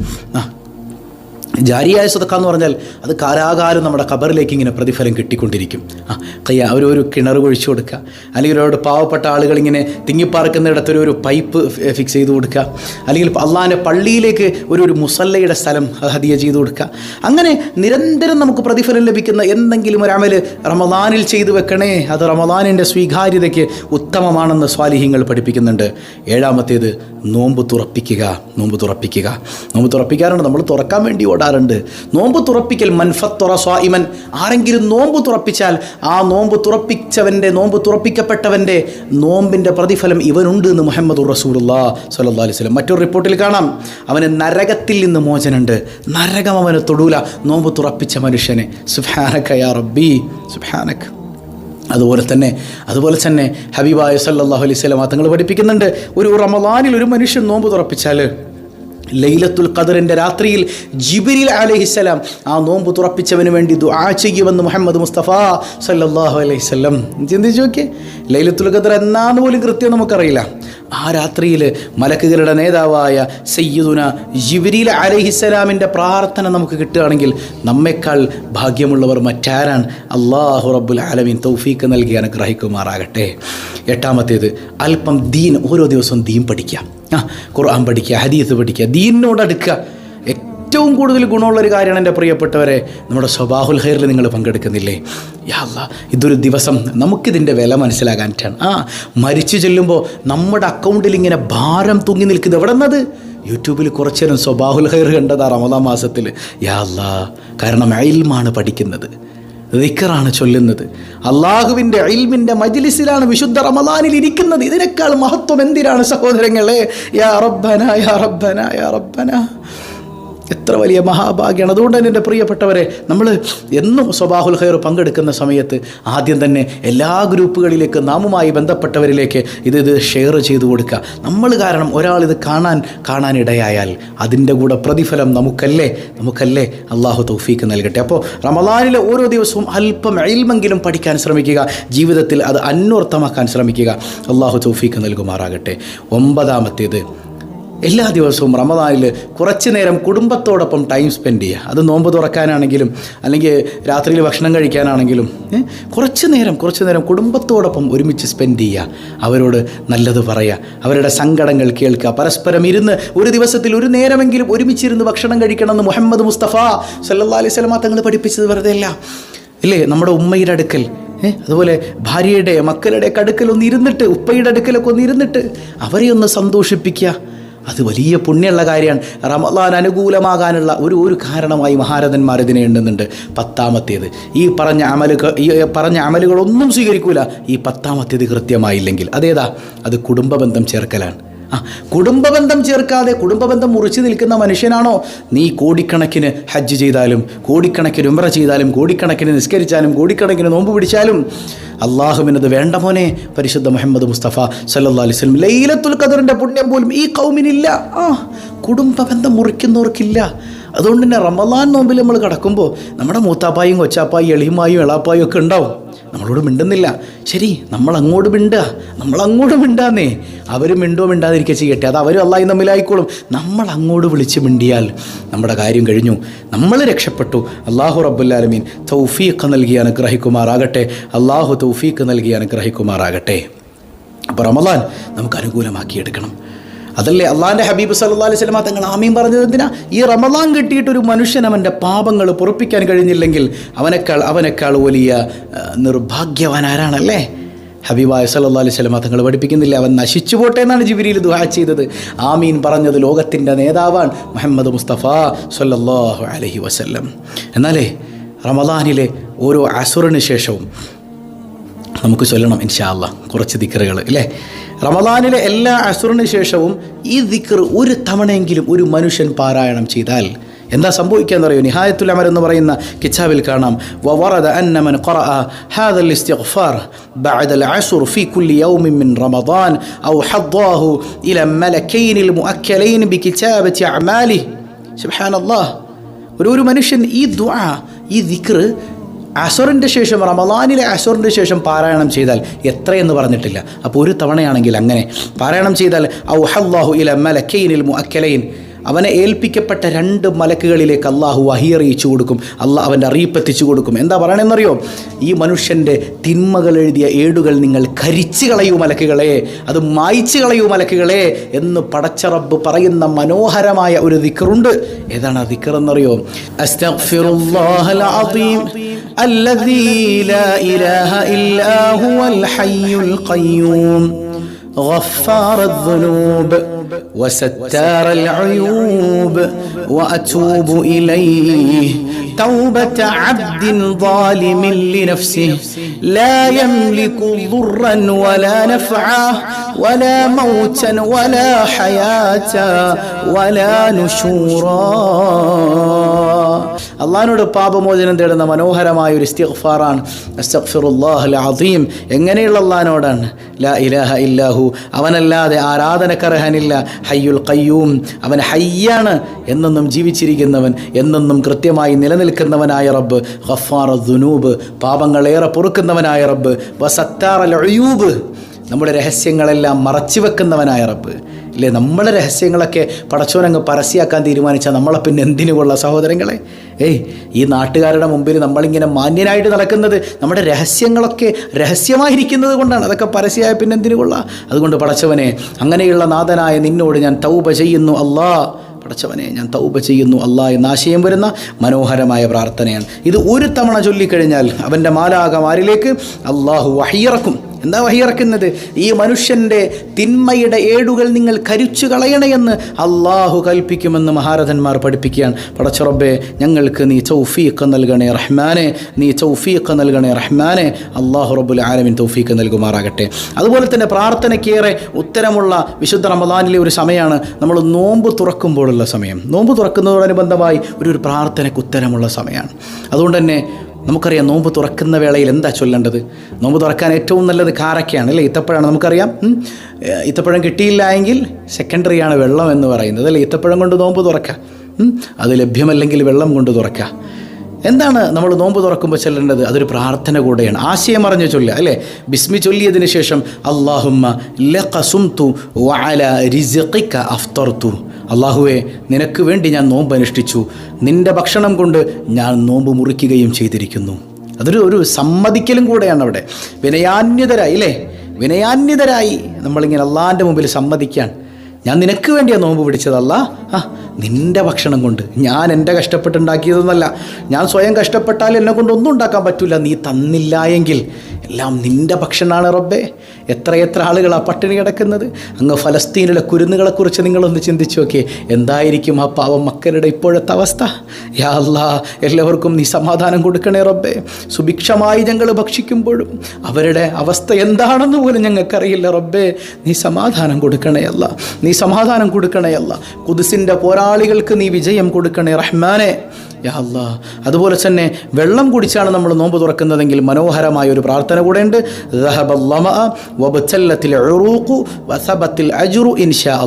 ജാരിയായ സ്വതക്ക എന്ന് പറഞ്ഞാൽ അത് കാലാകാലം നമ്മുടെ ഖബറിലേക്ക് ഇങ്ങനെ പ്രതിഫലം കിട്ടിക്കൊണ്ടിരിക്കും. ആ കയ്യ ഒരു കിണർ കുഴിച്ചു കൊടുക്കുക. അല്ലെങ്കിൽ അവരോട് പാവപ്പെട്ട ആളുകൾ ഇങ്ങനെ തിങ്ങിപ്പാർക്കുന്നിടത്ത് ഒരു പൈപ്പ് ഫിക്സ് ചെയ്ത് കൊടുക്കുക. അല്ലെങ്കിൽ അള്ളാഹാന്റെ പള്ളിയിലേക്ക് ഒരു ഒരു മുസല്ലയുടെ സ്ഥലം ഹദിയ ചെയ്ത് കൊടുക്കുക. അങ്ങനെ നിരന്തരം നമുക്ക് പ്രതിഫലം ലഭിക്കുന്ന എന്തെങ്കിലും ഒരു റമദാനിൽ ചെയ്തു വെക്കണേ അത് റമദാനിന്റെ സ്വീകാര്യതയ്ക്ക് ഉത്തമമാണെന്ന് സ്വാലിഹ്യങ്ങൾ പഠിപ്പിക്കുന്നുണ്ട്. ഏഴാമത്തേത് നോമ്പ് തുറപ്പിക്കുക നോമ്പ് തുറപ്പിക്കുക. നോമ്പ് തുറപ്പിക്കാറുണ്ട് നമ്മൾ തുറക്കാൻ വേണ്ടി ഓടാറുണ്ട് നോമ്പ് തുറപ്പിക്കൽ മൻഫത്തുറ സ്വാഇമൻ ആരെങ്കിലും നോമ്പ് തുറപ്പിച്ചാൽ ആ നോമ്പ് തുറപ്പിച്ചവന്റെ നോമ്പ് തുറപ്പിക്കപ്പെട്ടവന്റെ നോമ്പിന്റെ പ്രതിഫലം ഇവനുണ്ട് എന്ന് മുഹമ്മദ് റസൂലുള്ള സല്ലാ അലൈഹി സ്വലം മറ്റൊരു റിപ്പോർട്ടിൽ കാണാം. അവന് നരകത്തിൽ നിന്ന് മോചനുണ്ട് നരകം അവന് തൊടൂല. നോമ്പ് തുറപ്പിച്ച മനുഷ്യനെ. സുഫാനക്ക യാ റബ്ബി. സുഫാനക്ക് അതുപോലെ തന്നെ അതുപോലെ തന്നെ ഹബീബായ സല്ലല്ലാഹു അലൈഹി സ്വലം തങ്ങൾ പഠിപ്പിക്കുന്നുണ്ട്. ഒരു റമദാനിൽ ഒരു മനുഷ്യൻ നോമ്പ് തുറപ്പിച്ചാൽ ലൈലത്തുൽ ഖദറിന്റെ രാത്രിയിൽ ജിബിരിൽ അലൈഹിസ്സലാം ആ നോമ്പ് തുറപ്പിച്ചവന് വേണ്ടി ദുആ ചെയ്യുമെന്ന് മുഹമ്മദ് മുസ്തഫ സല്ലാഹു അലൈഹി സ്വലം. ചിന്തിച്ചു നോക്കിയേ ലൈലത്തുൽ ഖദർ എന്നാന്ന് പോലും കൃത്യം നമുക്കറിയില്ല. ആ രാത്രിയിൽ മലക്കുകളുടെ നേതാവായ സയ്യിദുന ജിബിരിൽ അലഹിസ്സലാമിന്റെ പ്രാർത്ഥന നമുക്ക് കിട്ടുകയാണെങ്കിൽ നമ്മെക്കാൾ ഭാഗ്യമുള്ളവർ മറ്റാരാണ്? അള്ളാഹു റബ്ബുൽ ആലമീൻ തൗഫീക്ക് നൽകി അനുഗ്രഹിക്കുമാറാകട്ടെ. എട്ടാമത്തേത് അല്പം ദീൻ ഓരോ ദിവസവും ദീൻ പഠിക്കുക ആ ഖുർആൻ പഠിക്കുക ഹദീസ് പഠിക്കുക ദീനിനോട് അടുക്കുക. ഏറ്റവും കൂടുതൽ ഗുണമുള്ളൊരു കാര്യമാണ് എന്റെ പ്രിയപ്പെട്ടവരെ നമ്മുടെ സ്വബാഹുൽ ഹൈറിൽ നിങ്ങൾ പങ്കെടുക്കുന്നില്ലേ? യാ ഇതൊരു ദിവസം നമുക്കിതിന്റെ വില മനസ്സിലാകാനായിട്ടാണ് ആ മരിച്ചു ചെല്ലുമ്പോൾ നമ്മുടെ അക്കൗണ്ടിൽ ഇങ്ങനെ ഭാരം തൂങ്ങി നിൽക്കുന്നത് എവിടെ നിന്നത് യൂട്യൂബിൽ കുറച്ചു നേരം സ്വബാഹുൽ ഹൈർ കണ്ടതാ റമദാ മാസത്തിൽ. യാ കാരണം അയിൽമാണ് പഠിക്കുന്നത്. ദിക്കറാണ് ചൊല്ലുന്നത്. അള്ളാഹുവിന്റെ അയിൽമിന്റെ മജിലിസിലാണ് വിശുദ്ധ റമദാനിൽ ഇരിക്കുന്നത്. ഇതിനേക്കാൾ മഹത്വം എന്തിനാണ് സഹോദരങ്ങളെ? യാ റബ്ബന യാ റബ്ബന യാ റബ്ബന. എത്ര വലിയ മഹാഭാഗ്യമാണ് അതുകൊണ്ട് തന്നെ എന്റെ പ്രിയപ്പെട്ടവരെ നമ്മൾ എന്നും സ്വബാഹുൽ ഖൈർ പങ്കെടുക്കുന്ന സമയത്ത് ആദ്യം തന്നെ എല്ലാ ഗ്രൂപ്പുകളിലേക്ക് നാമുമായി ബന്ധപ്പെട്ടവരിലേക്ക് ഇത് ഇത് ഷെയർ ചെയ്തു കൊടുക്കുക. നമ്മൾ കാരണം ഒരാൾ ഇത് കാണാൻ കാണാനിടയായാൽ അതിന്റെ കൂടെ പ്രതിഫലം നമുക്കല്ലേ? നമുക്കല്ലേ അള്ളാഹു തൗഫീക്ക് നൽകട്ടെ. അപ്പോൾ റമദാനിലെ ഓരോ ദിവസവും അല്പം എൽമെങ്കിലും പഠിക്കാൻ ശ്രമിക്കുക. ജീവിതത്തിൽ അത് അന്വർത്ഥമാക്കാൻ ശ്രമിക്കുക. അള്ളാഹു തൗഫീക്ക് നൽകുമാറാകട്ടെ. ഒമ്പതാമത്തേത് എല്ലാ ദിവസവും റമദാനിൽ കുറച്ച് നേരം കുടുംബത്തോടൊപ്പം ടൈം സ്പെൻഡ് ചെയ്യുക. അത് നോമ്പ് തുറക്കാനാണെങ്കിലും അല്ലെങ്കിൽ രാത്രിയിൽ ഭക്ഷണം കഴിക്കാനാണെങ്കിലും കുറച്ച് നേരം കുറച്ച് നേരം കുടുംബത്തോടൊപ്പം ഒരുമിച്ച് സ്പെൻഡ് ചെയ്യുക. അവരോട് നല്ലത് പറയുക. അവരുടെ സങ്കടങ്ങൾ കേൾക്കുക. പരസ്പരം ഇരുന്ന് ഒരു ദിവസത്തിൽ ഒരു നേരമെങ്കിലും ഒരുമിച്ചിരുന്ന് ഭക്ഷണം കഴിക്കണമെന്ന് മുഹമ്മദ് മുസ്തഫ സല്ലാ അലൈഹി സ്വലമ തങ്ങൾ പഠിപ്പിച്ചത് വെറുതെ അല്ല. ഇല്ലേ? നമ്മുടെ ഉമ്മയുടെ അടുക്കൽ. അതുപോലെ ഭാര്യയുടെ മക്കളുടെ അടുക്കൽ ഇരുന്നിട്ട് ഉപ്പയുടെ അടുക്കലൊക്കെ ഒന്ന് ഇരുന്നിട്ട് അവരെ ഒന്ന് സന്തോഷിപ്പിക്കുക. അത് വലിയ പുണ്യമുള്ള കാര്യമാണ്. റമദാൻ അനുകൂലമാകാനുള്ള ഒരു ഒരു കാരണമായി മഹാരഥന്മാർ ഇതിനെ എണ്ണുന്നുണ്ട്. പത്താമത്തേത് ഈ പറഞ്ഞ അമലുകൾ ഈ പറഞ്ഞ അമലുകളൊന്നും സ്വീകരിക്കൂല. ഈ പത്താമത്തേത് കൃത്യമായില്ലെങ്കിൽ അതേതാ? അത് കുടുംബബന്ധം ചേർക്കലാണ്. ആ കുടുംബബന്ധം ചേർക്കാതെ കുടുംബബന്ധം മുറിച്ചു നിൽക്കുന്ന മനുഷ്യനാണോ? നീ കോടിക്കണക്കിന് ഹജ്ജ് ചെയ്താലും കോടിക്കണക്കിന് ഉമ്ര ചെയ്താലും കോടിക്കണക്കിന് നിസ്കരിച്ചാലും കോടിക്കണക്കിന് നോമ്പ് പിടിച്ചാലും അള്ളാഹുവിനത് വേണ്ട മോനെ പരിശുദ്ധ മുഹമ്മദ് മുസ്തഫ സല്ലാ അലൈഹി വസല്ലം. ലൈലത്തുൽ ഖദറിന്റെ പുണ്യം പോലും ഈ കൗമിനില്ല. ആ കുടുംബബന്ധം മുറിക്കുന്നവർക്കില്ല. അതുകൊണ്ട് തന്നെ റമദാൻ നോമ്പിൽ നമ്മൾ കിടക്കുമ്പോൾ നമ്മുടെ മൂത്താപ്പായും കൊച്ചാപ്പായും എളിയുമായും എളാപ്പായും ഒക്കെ ഉണ്ടാവും. നമ്മളോട് മിണ്ടുന്നില്ല. ശരി നമ്മൾ അങ്ങോട്ട് മിണ്ടുക നമ്മൾ അങ്ങോട്ട് മിണ്ടാന്നേ. അവർ മിണ്ടോ മിണ്ടാതിരിക്കുക ചെയ്യട്ടെ. അത് അവരും അല്ലായും തമ്മിലായിക്കോളും. നമ്മൾ അങ്ങോട്ട് വിളിച്ച് മിണ്ടിയാൽ നമ്മുടെ കാര്യം കഴിഞ്ഞു. നമ്മൾ രക്ഷപ്പെട്ടു. അള്ളാഹു റബ്ബുല്ലാലമീൻ തൗഫീഖ് നൽകി അനുഗ്രഹിക്കുമാറാകട്ടെ. അള്ളാഹു തൗഫീഖ് നൽകി അനുഗ്രഹിക്കുമാറാകട്ടെ. അപ്പോൾ റമദാൻ നമുക്ക് അനുകൂലമാക്കിയെടുക്കണം. അതല്ലേ അള്ളാഹിന്റെ ഹബീബ് സല്ലാ അലൈഹി സ്വലമ തങ്ങൾ ആമീൻ പറഞ്ഞത് എന്തിനാ? ഈ റമദാൻ കിട്ടിയിട്ട് ഒരു മനുഷ്യൻ അവന്റെ പാപങ്ങൾ പൊറുപ്പിക്കാൻ കഴിഞ്ഞില്ലെങ്കിൽ അവനേക്കാൾ അവനേക്കാൾ വലിയ നിർഭാഗ്യവാൻ ആരാണല്ലേ? ഹബീബായ സല്ലാ അലൈഹി സ്വലമ തങ്ങൾ പഠിപ്പിക്കുന്നില്ല? അവൻ നശിച്ചു പോട്ടെ എന്നാണ് ജിബിരിയിൽ ദുഹാ ചെയ്തത്. ആമീൻ പറഞ്ഞത് ലോകത്തിന്റെ നേതാവാണ് മുഹമ്മദ് മുസ്തഫ സല്ലല്ലാഹു അലഹി വസ്ല്ലം. എന്നാലേ റമദാനിലെ ഓരോ അസുറിന് ശേഷവും നമുക്ക് ചൊല്ലണം ഇൻഷാ അല്ലാ കുറച്ച് ദിക്കറുകൾ അല്ലേ റമദാനിലെ എല്ലാ അസുറിന് ശേഷവും ഈ ദിക്കർ ഒരു തവണയെങ്കിലും ഒരു മനുഷ്യൻ പാരായണം ചെയ്താൽ എന്താ സംഭവിക്കാന്നറിയോ നിഹായത്തുൽ അമൽ എന്ന് പറയുന്ന കിതാബിൽ കാണാം وورد أن من قرأ هذا الاستغفار بعد العصر في كل يوم من رمضان أو حضاه إلى ملكين المؤكلين بكتابة أعماله سبحان الله ഒരു ഒരു മനുഷ്യൻ ഈ ദുആ ഈ ദിക്ർ അസറിന്റെ ശേഷം റമദാനിലെ അസുറിന്റെ ശേഷം പാരായണം ചെയ്താൽ എത്രയെന്ന് പറഞ്ഞിട്ടില്ല. അപ്പോൾ ഒരു തവണയാണെങ്കിൽ അങ്ങനെ പാരായണം ചെയ്താൽ ഔഹല്ലാഹു ഇല മലക്കൈനിൽ മുഅക്കലൈൻ. അവനെ ഏൽപ്പിക്കപ്പെട്ട രണ്ട് മലക്കുകളിലേക്ക് അള്ളാഹു വഹി അറിയിച്ചു കൊടുക്കും. അള്ളാഹ് അവന്റെ അറിയിപ്പെത്തിച്ചു കൊടുക്കും. എന്താ പറയണമെന്നറിയോ ഈ മനുഷ്യന്റെ തിന്മകൾ എഴുതിയ ഏടുകൾ നിങ്ങൾ കരിച്ചു കളയൂ മലക്കുകളെ. അത് മായ്ച്ചു കളയൂ മലക്കുകളെ എന്ന് പടച്ച റബ്ബ് പറയുന്ന മനോഹരമായ ഒരു ദിക്കറുണ്ട് ഏതാണ് ആ ദിക്കർ എന്നറിയോ അസ്തഗ്ഫിറുല്ലാഹൽ الذي لا إله إلا هو الحي القيوم. غفار الذنوب وستار العيوب وأتوب إليه. توبة عبد ظالم لنفسه. لا يملك ضرا ولا نفعا ولا موتا ولا حياة ولا نشورا അള്ളഹാനോട് പാപമോചനം തേടുന്ന മനോഹരമായ ഒരു ഇസ്തിഗ്ഫാറാണ് അസ്തഗ്ഫിറുല്ലാഹൽ അദീം എങ്ങനെയുള്ള അള്ളഹാനോടാണ് ലാ ഇലാഹ ഇല്ലാഹു അവനല്ലാതെ ആരാധനക്കർഹനില്ല ഹയ്യുൽ ഖയ്യൂം അവൻ ഹയ്യാണ് എന്നെന്നും ജീവിച്ചിരിക്കുന്നവൻ എന്നെന്നും കൃത്യമായി നിലനിൽക്കുന്നവനായ റബ്ബ് ഖഫാർ ദുനൂബ് പാപങ്ങളേറെ പൊറുക്കുന്നവനായ റബ്ബ്. വസത്താർ അൽ ഉയൂബ്. നമ്മുടെ രഹസ്യങ്ങളെല്ലാം മറച്ചു വെക്കുന്നവനായ റബ്ബ്. ഇല്ലേ? നമ്മുടെ രഹസ്യങ്ങളൊക്കെ പടച്ചോനങ്ങ് പരസ്യമാക്കാൻ തീരുമാനിച്ചാൽ നമ്മളെ പിന്നെ എന്തിനു കൊള്ള സഹോദരങ്ങളെ? ഏയ് ഈ നാട്ടുകാരുടെ മുമ്പിൽ നമ്മളിങ്ങനെ മാന്യനായിട്ട് നടക്കുന്നത് നമ്മുടെ രഹസ്യങ്ങളൊക്കെ രഹസ്യമായിരിക്കുന്നത് കൊണ്ടാണ്. അതൊക്കെ പരസ്യമായ പിന്നെ എന്തിനു കൊള്ള? അതുകൊണ്ട് പടച്ചവനെ അങ്ങനെയുള്ള നാഥനായ നിന്നോട് ഞാൻ തൗപ ചെയ്യുന്നു. അല്ലാ പടച്ചവനെ ഞാൻ തൗബ ചെയ്യുന്നു. അള്ളാ എന്ന ആശയം വരുന്ന മനോഹരമായ പ്രാർത്ഥനയാണ്. ഇത് ഒരു തവണ ചൊല്ലിക്കഴിഞ്ഞാൽ അവന്റെ മാലാകമാരിലേക്ക് അള്ളാഹു വഹിയിറക്കും എന്താ വഹിയിറക്കുന്നത് ഈ മനുഷ്യന്റെ തിന്മയുടെ ഏടുകൾ നിങ്ങൾ കരിച്ചു കളയണയെന്ന് അള്ളാഹു കൽപ്പിക്കുമെന്ന് മഹാരഥന്മാർ പഠിപ്പിക്കുകയാണ്. പടച്ചുറബെ ഞങ്ങൾക്ക് നീ ചൗഫീഖ് നൽകണേ റഹ്മാനെ നീ ചൗഫീഖ് നൽകണേ റഹ്മാനെ. അള്ളാഹു റബ്ബുൽ ആലമിൻ തൗഫീഖ് നൽകുമാറാകട്ടെ. അതുപോലെ തന്നെ പ്രാർത്ഥനയ്ക്കേറെ ഉത്തരമുള്ള വിശുദ്ധ റമദാനിലെ ഒരു സമയമാണ്. നമ്മൾ നോമ്പ് തുറക്കുമ്പോഴുള്ള സമയം. നോമ്പ് തുറക്കുന്നതോടനുബന്ധമായി ഒരു പ്രാർത്ഥനയ്ക്ക് ഉത്തരമുള്ള സമയമാണ്. അതുകൊണ്ട് തന്നെ നമുക്കറിയാം നോമ്പ് തുറക്കുന്ന വേളയിൽ എന്താ ചൊല്ലേണ്ടത്? നോമ്പ് തുറക്കാൻ ഏറ്റവും നല്ലത് കാരക്കയാണ് അല്ലേ? ഇത്തപ്പഴമാണ് നമുക്കറിയാം. ഇത്തപ്പഴം കിട്ടിയില്ല എങ്കിൽ സെക്കൻഡറിയാണ് വെള്ളം എന്ന് പറയുന്നത് അല്ലേ? ഇത്തപ്പഴം കൊണ്ട് നോമ്പ് തുറക്കാം. അത് ലഭ്യമല്ലെങ്കിൽ വെള്ളം കൊണ്ട് തുറക്കാം. എന്താണ് നമ്മൾ നോമ്പ് തുറക്കുമ്പോൾ ചൊല്ലേണ്ടത്? അതൊരു പ്രാർത്ഥന കൂടെയാണ്. ആശയം അറിഞ്ഞ് ചൊല്ലുക അല്ലേ? ബിസ്മി ചൊല്ലിയതിന് ശേഷം അള്ളാഹുമ്മ ലഖസുംതു വഅല റിസ്ഖിക അഫ്തർതു. അള്ളാഹുവെ നിനക്ക് വേണ്ടി ഞാൻ നോമ്പ് അനുഷ്ഠിച്ചു. നിന്റെ ഭക്ഷണം കൊണ്ട് ഞാൻ നോമ്പ് മുറിക്കുകയും ചെയ്തിരിക്കുന്നു. അതൊരു ഒരു സമ്മതിക്കലും കൂടെയാണ് അവിടെ. വിനയാന്യതരായി അല്ലേ വിനയാന്യതരായി നമ്മളിങ്ങനെ അള്ളാഹിന്റെ മുമ്പിൽ സമ്മതിക്കാൻ. ഞാൻ നിനക്ക് വേണ്ടിയാണ് നോമ്പ് പിടിച്ചതല്ല ആ നിന്റെ ഭക്ഷണം കൊണ്ട് ഞാൻ എന്റെ കഷ്ടപ്പെട്ടുണ്ടാക്കിയതൊന്നല്ല. ഞാൻ സ്വയം കഷ്ടപ്പെട്ടാൽ എന്നെ കൊണ്ട് ഒന്നും ഉണ്ടാക്കാൻ പറ്റില്ല നീ തന്നില്ല എങ്കിൽ എല്ലാം നിന്റെ ഭക്ഷണമാണ് റബ്ബേ. എത്രയെത്ര ആളുകളാണ് പട്ടിണി കിടക്കുന്നത്. അങ്ങ് ഫലസ്തീനിലെ കുരുന്നുകളെക്കുറിച്ച് നിങ്ങളൊന്ന് ചിന്തിച്ചു നോക്കിയേ. എന്തായിരിക്കും ആ പാവം മക്കളുടെ ഇപ്പോഴത്തെ അവസ്ഥ? യാ അല്ലാ എല്ലാവർക്കും നീ സമാധാനം കൊടുക്കണേ റബ്ബേ. സുഭിക്ഷമായി ഞങ്ങൾ ഭക്ഷിക്കുമ്പോഴും അവരുടെ അവസ്ഥ എന്താണെന്ന് പോലും ഞങ്ങൾക്കറിയില്ല റബ്ബേ. നീ സമാധാനം കൊടുക്കണേ അല്ല. നീ സമാധാനം കൊടുക്കണേ അല്ല. കുതിസിന്റെ എതിരാളികൾക്ക് നീ വിജയം കൊടുക്കണേ റഹ്മാനെ. യഹല്ലാ അതുപോലെ തന്നെ വെള്ളം കുടിച്ചാണ് നമ്മൾ നോമ്പ് തുറക്കുന്നതെങ്കിൽ മനോഹരമായ ഒരു പ്രാർത്ഥന കൂടെ ഉണ്ട്. അജുറു ഇൻഷാ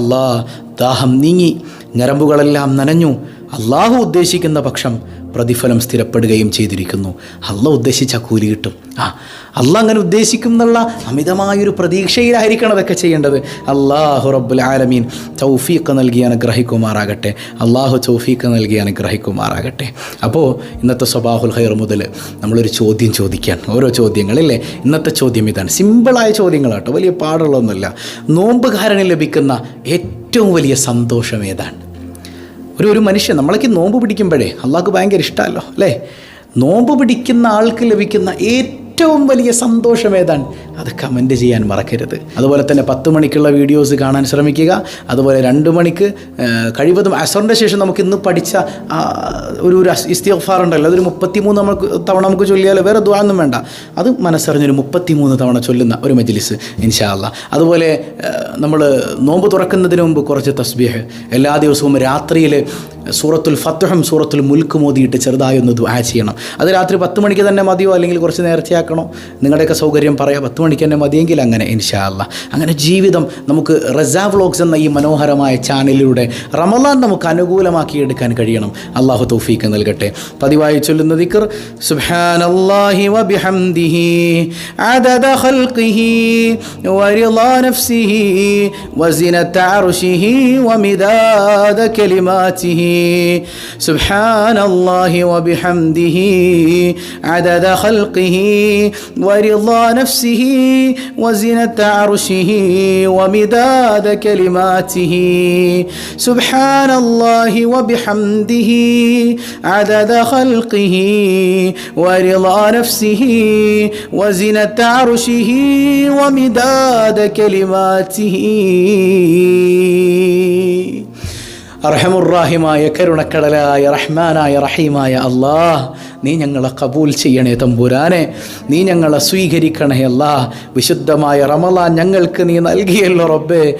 ദാഹം നീങ്ങി ഞരമ്പുകളെല്ലാം നനഞ്ഞു. അള്ളാഹു ഉദ്ദേശിക്കുന്ന പക്ഷം പ്രതിഫലം സ്ഥിരപ്പെടുകയും ചെയ്തിരിക്കുന്നു. അല്ല ഉദ്ദേശിച്ച കൂലി കിട്ടും. ആ അല്ല അങ്ങനെ ഉദ്ദേശിക്കും എന്നുള്ള അമിതമായൊരു പ്രതീക്ഷയിലായിരിക്കണം അതൊക്കെ ചെയ്യേണ്ടത്. അള്ളാഹു റബ്ബുൽ ആലമീൻ ചൗഫീഖ് നൽകി അനുഗ്രഹിക്കുമാറാകട്ടെ. അള്ളാഹു ചൗഫീഖ് നൽകി അനുഗ്രഹിക്കുമാറാകട്ടെ. അപ്പോൾ ഇന്നത്തെ സ്വബാഹുൽ ഹൈർ മുതൽ നമ്മളൊരു ചോദ്യം ചോദിക്കാൻ. ഓരോ ചോദ്യങ്ങളല്ലേ? ഇന്നത്തെ ചോദ്യം ഇതാണ്. സിമ്പിളായ ചോദ്യങ്ങളാട്ടോ. വലിയ പാടുള്ളൊന്നുമില്ല നോമ്പുകാരന് ലഭിക്കുന്ന ഏറ്റവും വലിയ സന്തോഷം ഏതാണ്? ഒരു ഒരു മനുഷ്യൻ നമ്മളൊക്കെ നോമ്പ് പിടിക്കുമ്പോഴേ അള്ളാഹ്ക്ക് ഭയങ്കര ഇഷ്ടമല്ലോ അല്ലേ? നോമ്പ് പിടിക്കുന്ന ആൾക്ക് ലഭിക്കുന്ന ഏറ്റവും വലിയ സന്തോഷം ഏതാണ്? അത് കമന്റ് ചെയ്യാൻ മറക്കരുത്. അതുപോലെ തന്നെ പത്ത് മണിക്കുള്ള വീഡിയോസ് കാണാൻ ശ്രമിക്കുക. അതുപോലെ രണ്ട് മണിക്ക് കഴിവതും അസറിന്റെ ശേഷം നമുക്ക് ഇന്ന് പഠിച്ച ഒരു ഒരു ഇസ്തിഫാർ ഉണ്ടല്ലോ. അതൊരു മുപ്പത്തിമൂന്ന് നമുക്ക് തവണ നമുക്ക് ചൊല്ലിയാൽ വേറെ ദ്വാരൊന്നും വേണ്ട. അത് മനസ്സറിഞ്ഞൊരു മുപ്പത്തിമൂന്ന് തവണ ചൊല്ലുന്ന ഒരു മജ്ലിസ് ഇൻഷാല്ല അതുപോലെ നമ്മൾ നോമ്പ് തുറക്കുന്നതിന് മുമ്പ് കുറച്ച് തസ്ബീഹ്. എല്ലാ ദിവസവും രാത്രിയിൽ സൂറത്തുൽ ഫത്തുഹം സൂറത്തുൽ മുൽക്ക് മോദിയിട്ട് ചെറുതായി ഒന്ന് ദുആ ചെയ്യണം. അത് രാത്രി പത്ത് മണിക്ക് തന്നെ മതിയോ? അല്ലെങ്കിൽ കുറച്ച് നേരത്തെയാക്കണോ? നിങ്ങളുടെയൊക്കെ സൗകര്യം പറയാം. പത്ത് മണിക്ക് തന്നെ മതിയെങ്കിൽ അങ്ങനെ ഇൻഷാ അല്ലാ അങ്ങനെ ജീവിതം നമുക്ക് റസാ വ്ലോഗ്സ് എന്ന ഈ മനോഹരമായ ചാനലിലൂടെ റമലാൻ നമുക്ക് അനുകൂലമാക്കി എടുക്കാൻ കഴിയണം അള്ളാഹു തൗഫീക്ക് നൽകട്ടെ പതിവായി ചൊല്ലുന്ന ദിക്കർ സുബ്ഹാനല്ലാഹി വബിഹംദിഹി عدد خلقه ورضا نفسه وزنة عرشه ومداد كلماته سبحان الله وبحمده عدد خلقه ورضا نفسه وزنة عرشه ومداد كلماته سبحان الله وبحمده عدد خلقه ورضا نفسه وزنة عرشه ومداد كلماته അർഹമുറാഹിമായ കരുണക്കടലായ റഹ്മാനായ റഹീമായ അള്ളാഹ് നീ ഞങ്ങളെ കബൂൽ ചെയ്യണേ തമ്പുരാനെ. നീ ഞങ്ങളെ സ്വീകരിക്കണേ അല്ല. വിശുദ്ധമായ റമലാൻ ഞങ്ങൾക്ക് നീ നൽകിയല്ലോ റബ്ബേ.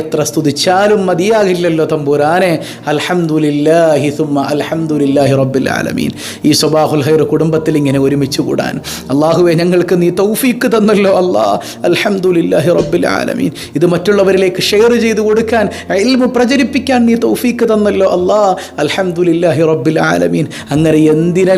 എത്ര സ്തുതിച്ചാലും മതിയാകില്ലല്ലോ തമ്പുരാനെ. അൽഹംദുലില്ലാഹി സുമ്മ അൽഹംദുലില്ലാഹി റബ്ബിൽ ആലമീൻ. ഈ സ്വബാഹുൽ ഹൈർ കുടുംബത്തിൽ ഇങ്ങനെ ഒരുമിച്ച് കൂടാൻ. അള്ളാഹുവെ ഞങ്ങൾക്ക് നീ തൗഫീക്ക് തന്നല്ലോ അല്ലാ. അൽഹംദുലില്ലാഹി റബ്ബിൽ ആലമീൻ. ഇത് മറ്റുള്ളവരിലേക്ക് ഷെയർ ചെയ്ത് കൊടുക്കാൻ എൽമു പ്രചരിപ്പിക്കാൻ നീ തൗഫീക്ക് തന്നല്ലോ അല്ലാ. അൽഹംദുലില്ലാഹി റബ്ബിൽ ആലമീൻ. അങ്ങനെ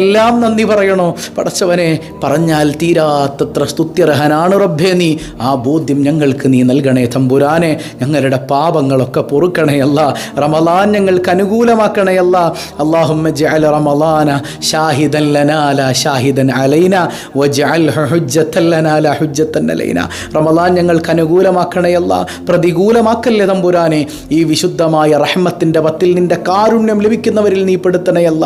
എല്ലാം നന്ദി പറയണോ? പടച്ചവനെ പറഞ്ഞാൽ തീരാത്തത്ര സ്തുത്യർഹനാണ് റബ്ബേ നീ. ആ ബോധ്യം ഞങ്ങൾക്ക് നീ നൽകണേ തമ്പുരാനെ. ഞങ്ങളുടെ പാപങ്ങളൊക്കെ പൊറുക്കണേ അല്ല. റമലാൻ ഞങ്ങൾക്ക് അനുകൂലമാക്കണേ അല്ല. ജഅൽ ഷാഹിദൻ ലനാല ഷാഹിദൻ അലൈന. റമലാൻ ഞങ്ങൾക്ക് അനുകൂലമാക്കണേ പ്രതികൂലമാക്കല്ലേ തമ്പുരാനെ? ഈ വിശുദ്ധമായ റഹ്മത്തിന്റെ പത്തിൽ നിന്റെ കാരുണ്യം ലഭിക്കുന്നവരിൽ നീ പെടുത്തണേ അല്ല.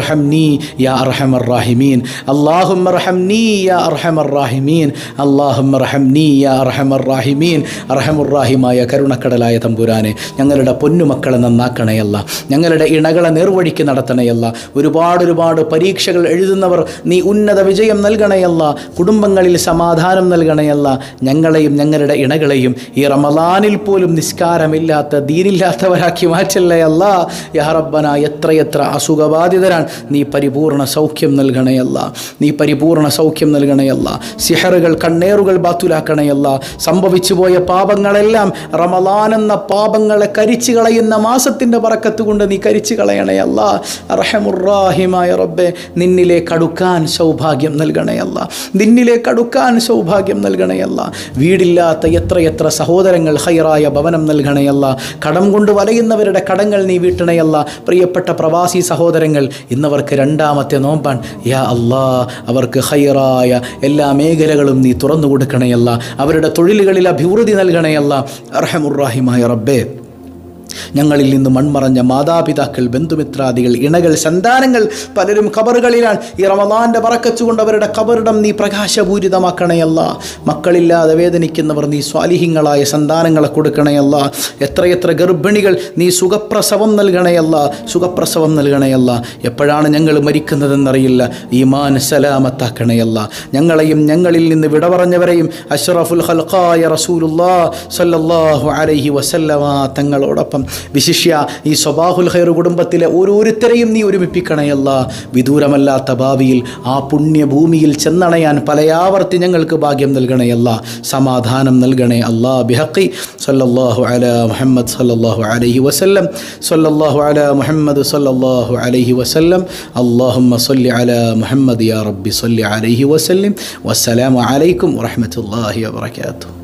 റഹം നീ يا أرحم الراحمين اللهم യാ അർഹമർ റാഹിമീൻ. അള്ളാഹും റഹംനീ യാ അർഹമർ റാഹിമീൻ. അള്ളാഹും റഹംനീ യാ അർഹമർ റാഹിമീൻ. അർഹമുറാഹിമായ കരുണക്കടലായ തമ്പുരാനെ ഞങ്ങളുടെ പൊന്നുമക്കളെ നന്നാക്കണയല്ല ഞങ്ങളുടെ ഇണകളെ നേർവഴിക്ക് നടത്തണയല്ല ഒരുപാട് ഒരുപാട് പരീക്ഷകൾ എഴുതുന്നവർ നീ ഉന്നത വിജയം നൽകണയല്ല കുടുംബങ്ങളിൽ സമാധാനം നൽകണയല്ല ഞങ്ങളെയും ഞങ്ങളുടെ ഇണകളെയും ഈ റമദാനിൽ പോലും നിസ്കാരമില്ലാത്ത ദീനില്ലാത്തവരാക്കി മാറ്റല്ലയല്ല യഹറബ്ബന എത്രയെത്ര അസുഖബാധിതരാണ്. നീ പരിപൂർണ സൗഖ്യം നൽകണയല്ല നീ പരിപൂർണ സൗഖ്യം നൽകണയല്ല സിഹറുകൾ കണ്ണേറുകൾ ബാത്തുലാക്കണയല്ല സംഭവിച്ചു പോയ പാപങ്ങളെല്ലാം റമലാൻ എന്ന പാപങ്ങളെ കരിച്ചു കളയുന്ന മാസത്തിന്റെ പറക്കത്ത് കൊണ്ട് നീ കരിച്ചു കളയണയല്ല റഹമുറാഹിമായ റബ്ബെ നിന്നിലേക്ക് അടുക്കാൻ സൗഭാഗ്യം നൽകണയല്ല നിന്നിലേക്ക് അടുക്കാൻ സൗഭാഗ്യം നൽകണയല്ല വീടില്ലാത്ത എത്രയെത്ര സഹോദരങ്ങൾ ഹൈറായ ഭവനം നൽകണയല്ല കടം കൊണ്ട് വലയുന്നവരുടെ കടങ്ങൾ നീ വീട്ടണയല്ല പ്രിയപ്പെട്ട പ്രവാസി സഹോദരങ്ങൾ ഇന്നവർക്ക് രണ്ടാമത്തെ നോമ്പാണ്. യാ അല്ലാ അവർക്ക് ഹൈറായ എല്ലാ മേഖലകളും നീ തുറന്നു കൊടുക്കണയല്ല. അവരുടെ തൊഴിലുകളിൽ അഭിവൃദ്ധി നൽകണയല്ല. അർഹമുറാഹിമായ റബ്ബേ. ഞങ്ങളിൽ നിന്ന് മൺമറഞ്ഞ മാതാപിതാക്കൾ ബന്ധുമിത്രാദികൾ ഇണകൾ സന്താനങ്ങൾ പലരും ഖബറുകളിലാണ്. ഈ റമദാന്റെ പറക്കച്ചുകൊണ്ട് അവരുടെ ഖബറിടം നീ പ്രകാശപൂരിതമാക്കണയല്ല മക്കളില്ലാതെ വേദനിക്കുന്നവർ നീ സ്വാലിഹിങ്ങളായ സന്താനങ്ങളെ കൊടുക്കണയല്ല എത്രയെത്ര ഗർഭിണികൾ നീ സുഖപ്രസവം നൽകണയല്ല സുഖപ്രസവം നൽകണയല്ല എപ്പോഴാണ് ഞങ്ങൾ മരിക്കുന്നതെന്നറിയില്ല. ഈമാൻ സലാമത്താക്കണയല്ല ഞങ്ങളെയും ഞങ്ങളിൽ നിന്ന് വിട പറഞ്ഞവരെയും അഷ്റഫുൽ ഹൽഖായ റസൂലുല്ലാ സല്ലല്ലാഹു അലൈഹി വസല്ലമ തങ്ങളോടൊപ്പം വിശിഷ്യ ഈ സ്വബാഹുൽ ഹൈർ കുടുംബത്തിലെ ഓരോരുത്തരെയും നീ ഒരുമിപ്പിക്കണയല്ല വിദൂരമല്ലാത്ത ഭാവിയിൽ ആ പുണ്യഭൂമിയിൽ ചെന്നണയാൻ പലയാവർത്തി ഞങ്ങൾക്ക് ഭാഗ്യം നൽകണയല്ല സമാധാനം നൽകണേ അല്ലാ. ബിഹക്കി സല്ലല്ലാഹു അല മുഹമ്മദ് സല്ലല്ലാഹു അലൈഹി വസല്ലം. സല്ലല്ലാഹു അല മുഹമ്മദ് സല്ലല്ലാഹു അലൈഹി വസല്ലം. അല്ലാഹുമ്മ സല്ലി അല മുഹമ്മദ് യാ റബ്ബി സല്ലി അലൈഹി വസല്ലം. വസ്സലാമു അലൈക്കും വറഹ്മത്തുള്ളാഹി വബറകാതുഹു.